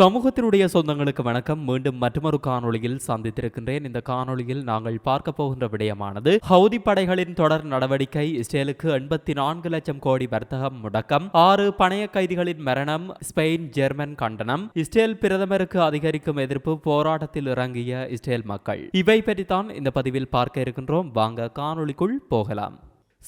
சமூகத்தினுடைய சொந்தங்களுக்கு வணக்கம். மீண்டும் மற்றொரு காணொளியில் சந்தித்திருக்கின்றேன். இந்த காணொளியில் நாங்கள் பார்க்க போகின்ற விடயமானது ஹவுதி படைகளின் தொடர் நடவடிக்கை இஸ்ரேலுக்கு எண்பத்தி நான்கு லட்சம் கோடி வர்த்தகம் முடக்கம் ஆறு பணைய கைதிகளின் மரணம் ஸ்பெயின் ஜெர்மன் கண்டனம் இஸ்ரேல் பிரதமருக்கு அதிகரிக்கும் எதிர்ப்பு போராட்டத்தில் இறங்கிய இஸ்ரேல் மக்கள். இவை பற்றித்தான் இந்த பதிவில் பார்க்க இருக்கின்றோம். வாங்க காணொளிக்குள் போகலாம்.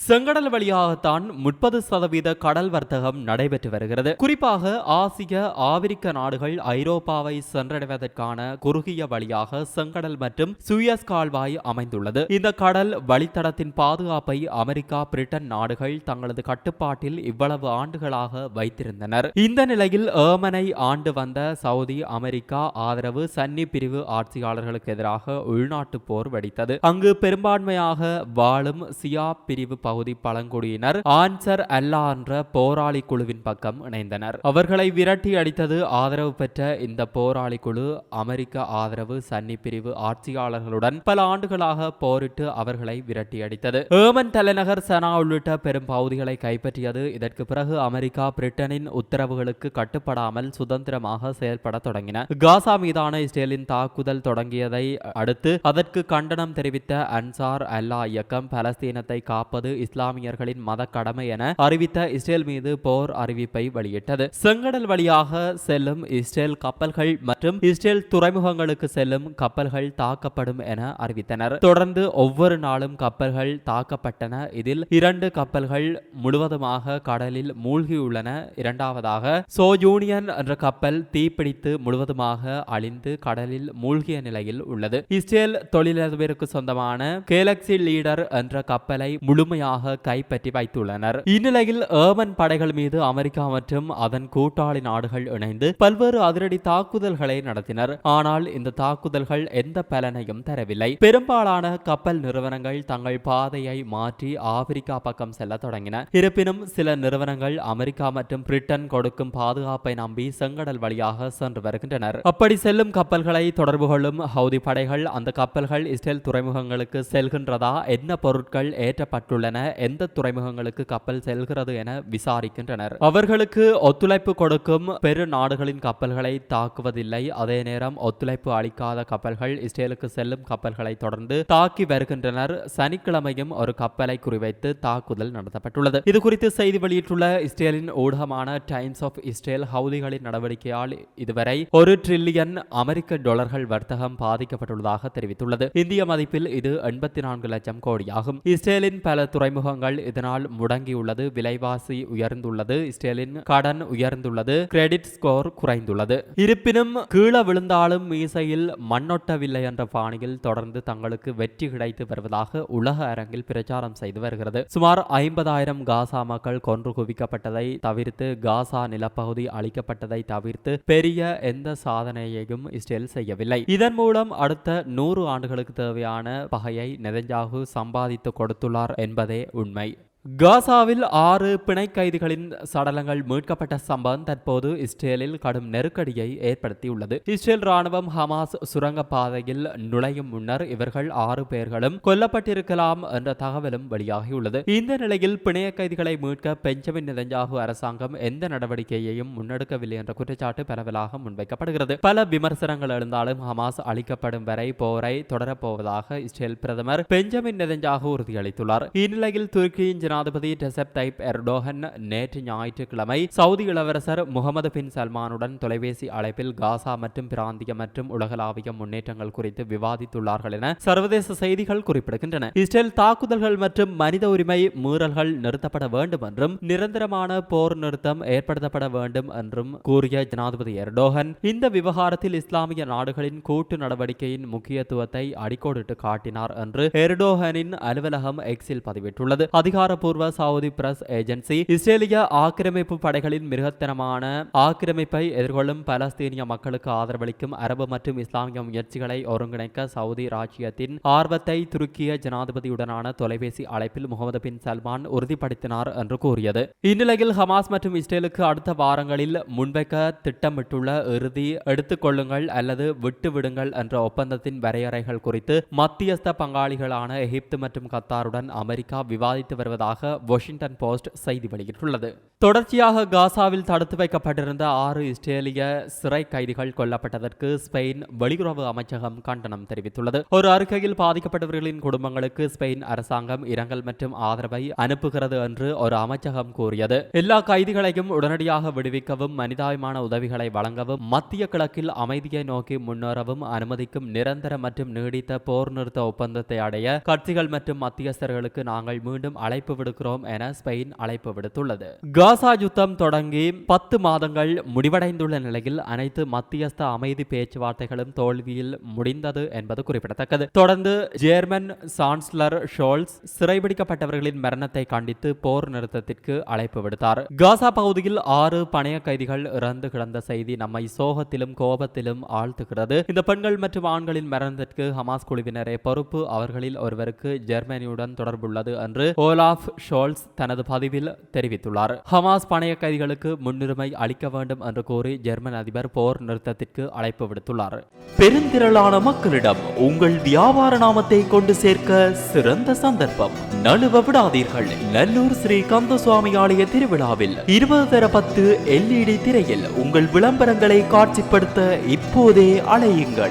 செங்கடல் வழியாகத்தான் முப்பது சதவீத கடல் வர்த்தகம் நடைபெற்று வருகிறது. குறிப்பாக ஆசிய ஆப்பிரிக்க நாடுகள் ஐரோப்பாவை சென்றடைவதற்கான குறுகிய வழியாக செங்கடல் மற்றும் சுயஸ் கால்வாய் அமைந்துள்ளது. இந்த கடல் வழித்தடத்தின் பாதுகாப்பை அமெரிக்கா பிரிட்டன் நாடுகள் தங்களது கட்டுப்பாட்டில் இவ்வளவு ஆண்டுகளாக வைத்திருந்தனர். இந்த நிலையில் ஏமனை ஆண்டு வந்த சவுதி அமெரிக்கா ஆதரவு சன்னி பிரிவு ஆட்சியாளர்களுக்கு எதிராக உள்நாட்டு போர் வெடித்தது. அங்கு பெரும்பான்மையாக வாழும் சியா பிரிவு பகுதி பழங்குடியினர் ஆன்சர் அல்லா என்ற போராளி குழுவின் பக்கம் இணைந்தனர். அவர்களை விரட்டி அடித்தது ஆதரவு பெற்ற இந்த போராளி குழு அமெரிக்க ஆதரவு சன்னி பிரிவு ஆட்சியாளர்களுடன் பல ஆண்டுகளாக போரிட்டு அவர்களை விரட்டி அடித்தது. ஏமன் தலைநகர் சனா உள்ளிட்ட பெரும் பகுதிகளை கைப்பற்றியது. இதற்கு பிறகு அமெரிக்கா பிரிட்டனின் உத்தரவுகளுக்கு கட்டுப்படாமல் சுதந்திரமாக செயல்பட தொடங்கின. காசா மீதான இஸ்ரேலின் தாக்குதல் தொடங்கியதை அடுத்து அதற்கு கண்டனம் தெரிவித்த அன்சார் அல்லா இயக்கம் பலஸ்தீனத்தை காப்பது இஸ்லாமியர்களின் மத கடமை என அறிவித்த இஸ்ரேல் மீது போர் அறிவிப்பை வெளியிட்டது. செங்கடல் வழியாக செல்லும் இஸ்ரேல் கப்பல்கள் மற்றும் இஸ்ரேல் துறைமுகங்களுக்கு செல்லும் கப்பல்கள் தாக்கப்படும் என அறிவித்தனர். தொடர்ந்து ஒவ்வொரு நாளும் கப்பல்கள் தாக்கப்பட்டன. இதில் இரண்டு கப்பல்கள் முழுவதுமாக கடலில் மூழ்கியுள்ளன. இரண்டாவதாக சோ யூனியன் என்ற கப்பல் தீப்பிடித்து முழுவதுமாக அழிந்து கடலில் மூழ்கிய நிலையில் உள்ளது. இஸ்ரேல் தொழிலதிபருக்கு சொந்தமான கேலக்சி லீடர் என்ற கப்பலை முழுமையாக கைப்பற்றி வைத்துள்ளனர். இந்நிலையில் ஏமன் படைகள் மீது அமெரிக்கா மற்றும் அதன் கூட்டாளி நாடுகள் இணைந்து பல்வேறு அதிரடி தாக்குதல்களை நடத்தினர். ஆனால் இந்த தாக்குதல்கள் எந்த பலனையும் தரவில்லை. பெரும்பாலான கப்பல் நிறுவனங்கள் தங்கள் பாதையை மாற்றி ஆப்பிரிக்கா பக்கம் செல்ல தொடங்கின. இருப்பினும் சில நிறுவனங்கள் அமெரிக்கா மற்றும் பிரிட்டன் கொடுக்கும் பாதுகாப்பை நம்பி செங்கடல் வழியாக சென்று வருகின்றனர். அப்படி செல்லும் கப்பல்களை தொடர்பு கொள்ளும் ஹவுதி படைகள் அந்த கப்பல்கள் இஸ்ரேல் துறைமுகங்களுக்கு செல்கின்றதா? என்ன பொருட்கள் ஏற்றப்பட்டுள்ளன? எந்த துறைமுகங்களுக்கு கப்பல் செல்கிறது என விசாரிக்கின்றனர். அவர்களுக்கு ஒத்துழைப்பு கொடுக்கும் பெரு நாடுகளின் கப்பல்களை தாக்குவதில்லை. அதே நேரம் ஒத்துழைப்பு அளிக்காத கப்பல்கள் இஸ்ரேலுக்கு செல்லும் கப்பல்களை தொடர்ந்து தாக்கி வருகின்றனர். சனிக்கிழமையும் ஒரு கப்பலை குறிவைத்து தாக்குதல் நடத்தப்பட்டுள்ளது. இது குறித்து செய்தி வெளியிட்டுள்ள இஸ்ரேலின் ஊடகமான டைம்ஸ் ஆஃப் இஸ்ரேல் ஹவுதிகளின் நடவடிக்கையால் இதுவரை ஒரு ட்ரில்லியன் அமெரிக்க டாலர்கள் வர்த்தகம் பாதிக்கப்பட்டுள்ளதாக தெரிவித்துள்ளது. இந்திய மதிப்பில் இது எண்பத்தி நான்கு லட்சம் கோடியாகும். இஸ்ரேலின் பல துறைமுகங்கள் இதனால் முடங்கியுள்ளது விலைவாசி உயர்ந்துள்ளது ஸ்டெலின் கடன் உயர்ந்துள்ளது கிரெடிட் ஸ்கோர் குறைந்துள்ளது. இருப்பினும் கீழே விழுந்தாலும் மீசையில் மண்ணொட்டவில்லை என்ற பாணியில் தொடர்ந்து தங்களுக்கு வெற்றி கிடைத்து வருவதாக உலக அரங்கில் பிரச்சாரம் செய்து வருகிறது. சுமார் ஐம்பதாயிரம் காசா மக்கள் கொன்று குவிக்கப்பட்டதை தவிர்த்து காசா நிலப்பகுதி அளிக்கப்பட்டதை தவிர்த்து பெரிய எந்த சாதனையையும் இஸ்ரேல் செய்யவில்லை. இதன் மூலம் அடுத்த நூறு ஆண்டுகளுக்கு தேவையான பகையை நெதஞ்சாகு சம்பாதித்து கொடுத்துள்ளார் என்பதை Saturday would my காசாவில் ஆறு பிணை கைதிகளின் சடலங்கள் மீட்கப்பட்ட சம்பவம் தற்போது இஸ்ரேலில் கடும் நெருக்கடியை ஏற்படுத்தியுள்ளது. இஸ்ரேல் ராணுவம் ஹமாஸ் சுரங்க பாதையில் நுழையும் முன்னர் இவர்கள் ஆறு பேர்களும் கொல்லப்பட்டிருக்கலாம் என்ற தகவலும் வெளியாகியுள்ளது. இந்த நிலையில் பிணைய கைதிகளை மீட்க பெஞ்சமின் நெதஞ்சாகு அரசாங்கம் எந்த நடவடிக்கையையும் முன்னெடுக்கவில்லை என்ற குற்றச்சாட்டு பரவலாக முன்வைக்கப்படுகிறது. பல விமர்சனங்கள் எழுந்தாலும் ஹமாஸ் அளிக்கப்படும் வரை போரை தொடரப்போவதாக இஸ்ரேல் பிரதமர் பெஞ்சமின் நெதஞ்சாகு உறுதியளித்துள்ளார். இந்நிலையில் துருக்கியின் ஜனாதிபதி டெசப் தைப் எர்டோகன் நேற்று ஞாயிற்றுக்கிழமை சவுதி இளவரசர் முகமது பின் சல்மானுடன் தொலைபேசி அழைப்பில் காசா மற்றும் பிராந்திய மற்றும் உலகளாவிய முன்னேற்றங்கள் குறித்து விவாதித்துள்ளார்கள் என சர்வதேச செய்திகள் குறிப்பிடுகின்றன. இஸ்ரேல் தாக்குதல்கள் மற்றும் மனித உரிமை மீறல்கள் நிறுத்தப்பட வேண்டும் என்றும் நிரந்தரமான போர் நிறுத்தம் ஏற்படுத்தப்பட வேண்டும் என்றும் கூறிய ஜனாதிபதி எர்டோகன் இந்த விவகாரத்தில் இஸ்லாமிய நாடுகளின் கூட்டு நடவடிக்கையின் முக்கியத்துவத்தை அடிக்கோடிட்டு காட்டினார் என்று எர்டோகனின் அலுவலகம் எக்ஸில் பதிவிட்டுள்ளது. அதிகார சட்டப்பூர்வ சவுதி பிரஸ் ஏஜென்சி இஸ்ரேலிய ஆக்கிரமிப்பு படைகளின் மிருகத்தனமான ஆக்கிரமிப்பை எதிர்கொள்ளும் பலஸ்தீனிய மக்களுக்கு ஆதரவளிக்கும் அரபு மற்றும் இஸ்லாமிய முயற்சிகளை ஒருங்கிணைக்க சவுதி ராஜ்யத்தின் ஆர்வத்தை துருக்கிய ஜனாதிபதியுடனான தொலைபேசி அழைப்பில் முகமது பின் சல்மான் உறுதிப்படுத்தினார் என்று கூறியது. இந்நிலையில் ஹமாஸ் மற்றும் இஸ்ரேலுக்கு அடுத்த வாரங்களில் முன்வைக்க திட்டமிட்டுள்ள இறுதி எடுத்துக்கொள்ளுங்கள் அல்லது விட்டுவிடுங்கள் என்ற ஒப்பந்தத்தின் வரையறைகள் குறித்து மத்தியஸ்த பங்காளிகளான எகிப்து மற்றும் கத்தாருடன் அமெரிக்கா விவாதித்து வருவதாக வருவதாக வாஷிங்டன் போஸ்ட் செய்தி வெளியிட்டுள்ளது. தொடர்ச்சியாக காசாவில் தடுத்து வைக்கப்பட்டிருந்த ஆறு இஸ்ரேலிய சிறை கைதிகள் கொல்லப்பட்டதற்கு ஸ்பெயின் வெளியுறவு அமைச்சகம் கண்டனம் தெரிவித்துள்ளது. ஒரு அறிக்கையில் பாதிக்கப்பட்டவர்களின் குடும்பங்களுக்கு ஸ்பெயின் அரசாங்கம் இரங்கல் மற்றும் ஆதரவை அனுப்புகிறது என்று ஒரு அமைச்சகம் கூறியது. எல்லா கைதிகளையும் உடனடியாக விடுவிக்கவும் மனிதாயமான உதவிகளை வழங்கவும் மத்திய கிழக்கில் அமைதியை நோக்கி முன்னேறவும் அனுமதிக்கும் நிரந்தர மற்றும் நீடித்த போர் நிறுத்த ஒப்பந்தத்தை அடைய கட்சிகள் மற்றும் மத்தியஸ்தர்களுக்கு நாங்கள் மீண்டும் அழைப்பு விடுக்கிறோம் என ஸ்பெயின் அழைப்பு விடுத்துள்ளது. காசா யுத்தம் தொடங்கி பத்து மாதங்கள் முடிவடைந்துள்ள நிலையில் அனைத்து மத்தியஸ்த அமைதி பேச்சுவார்த்தைகளும் தோல்வியில் முடிந்தது என்பது குறிப்பிடத்தக்கது. தொடர்ந்து ஜேர்மன் சான்ஸ்லர் ஷோல்ஸ் சிறைபிடிக்கப்பட்டவர்களின் மரணத்தை கண்டித்து போர் நிறுத்தத்திற்கு அழைப்பு விடுத்தார். காசா பகுதியில் ஆறு பணைய கைதிகள் இறந்து கிடந்த செய்தி நம்மை சோகத்திலும் கோபத்திலும் ஆழ்த்துகிறது. இந்த பெண்கள் மற்றும் ஆண்களின் மரணத்திற்கு ஹமாஸ் குழுவினரே பொறுப்பு. அவர்களில் ஒருவருக்கு ஜெர்மனியுடன் தொடர்புள்ளது என்று ஓலாஃப் ஷோல்ஸ் தனது பதிவில் தெரிவித்துள்ளார். ஹமாஸ் பணைய கைதிகளுக்கு முன்னுரிமை அளிக்க வேண்டும் என்று கூறி ஜெர்மன் அதிபர் போர் நிறுத்தத்திற்கு அழைப்பு விடுத்துள்ளார். பெருந்திரளான மக்களிடம் உங்கள் வியாபார நாமத்தை கொண்டு சேர்க்க சிறந்த சந்தர்ப்பம். நழுவ விடாதீர்கள். நல்லூர் ஸ்ரீ கந்தசுவாமி ஆலய திருவிழாவில் இருபது தர பத்து எல்இடி திரையில் உங்கள் விளம்பரங்களை காட்சிப்படுத்த இப்போதே அலையுங்கள்.